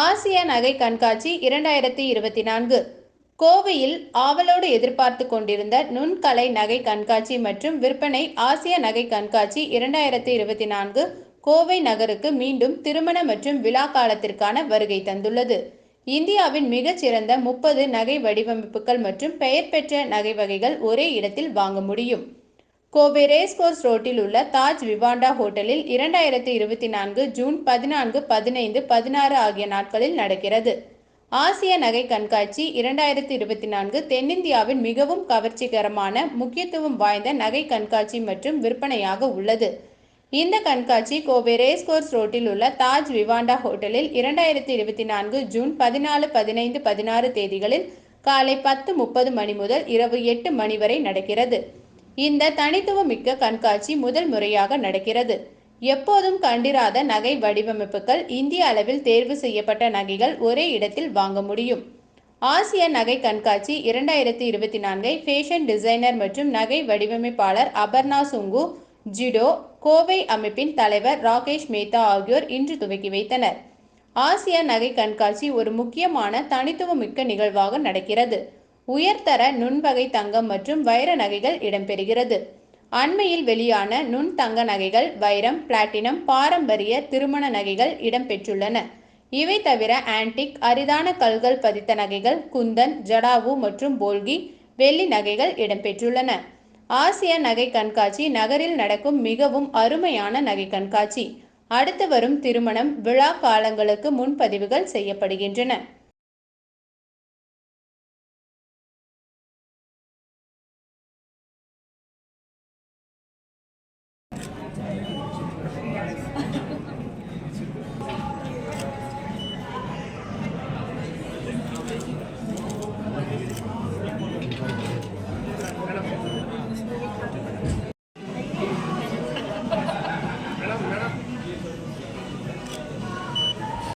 ஆசிய நகை கண்காட்சி இரண்டாயிரத்தி இருபத்தி நான்கு. கோவையில் ஆவலோடு எதிர்பார்த்து கொண்டிருந்த நுண்கலை நகை கண்காட்சி மற்றும் விற்பனை ஆசிய நகை கண்காட்சி இரண்டாயிரத்தி இருபத்தி நான்கு கோவை நகருக்கு மீண்டும் திருமண மற்றும் விழா காலத்திற்கான வருகை தந்துள்ளது. இந்தியாவின் மிகச்சிறந்த முப்பது நகை வடிவமைப்புகள் மற்றும் பெயர் பெற்ற நகை வகைகள் ஒரே இடத்தில் வாங்க முடியும். கோவை ரேஸ்கோர்ஸ் ரோட்டில் உள்ள தாஜ் விவாண்டா ஹோட்டலில் இரண்டாயிரத்தி இருபத்தி நான்கு ஜூன் பதினான்கு பதினைந்து பதினாறு ஆகிய நாட்களில் நடக்கிறது. ஆசிய நகை கண்காட்சி இரண்டாயிரத்தி இருபத்தி நான்கு தென்னிந்தியாவின் மிகவும் கவர்ச்சிகரமான முக்கியத்துவம் வாய்ந்த நகை கண்காட்சி மற்றும் விற்பனையாக உள்ளது. இந்த கண்காட்சி கோவை ரேஸ்கோர்ஸ் ரோட்டில் உள்ள தாஜ் விவாண்டா ஹோட்டலில் இரண்டாயிரத்தி இருபத்தி நான்கு ஜூன் பதினாலு பதினைந்து பதினாறு தேதிகளில் காலை பத்து முப்பது மணி முதல் இரவு எட்டு மணி வரை நடக்கிறது. இந்த தனித்துவமிக்க கண்காட்சி முதல் முறையாக நடக்கிறது. எப்போதும் கண்டிராத நகை வடிவமைப்புகள் இந்திய அளவில் தேர்வு செய்யப்பட்ட நகைகள் ஒரே இடத்தில் வாங்க முடியும். ஆசிய நகை கண்காட்சி இரண்டாயிரத்தி இருபத்தி நான்கை ஃபேஷன் டிசைனர் மற்றும் நகை வடிவமைப்பாளர் அபர்ணா சுங்கு ஜிடோ கோவை அமைப்பின் தலைவர் ராகேஷ் மேத்தா ஆகியோர் இன்று துவக்கி வைத்தனர். ஆசிய நகை கண்காட்சி ஒரு முக்கியமான தனித்துவமிக்க நிகழ்வாக நடக்கிறது. உயர்தர நுண்வகை தங்கம் மற்றும் வைர நகைகள் இடம்பெறுகிறது. அண்மையில் வெளியான நுண் தங்க நகைகள் வைரம் பிளாட்டினம் பாரம்பரிய திருமண நகைகள் இடம்பெற்றுள்ளன. இவை தவிர ஆன்டிக் அரிதான கல்கள் பதித்த நகைகள் குந்தன் ஜடாவு மற்றும் போல்கி வெள்ளி நகைகள் இடம்பெற்றுள்ளன. ஆசிய நகை கண்காட்சி நகரில் நடக்கும் மிகவும் அருமையான நகை கண்காட்சி. அடுத்து வரும் திருமணம் விழா காலங்களுக்கு முன்பதிவுகள் செய்யப்படுகின்றன.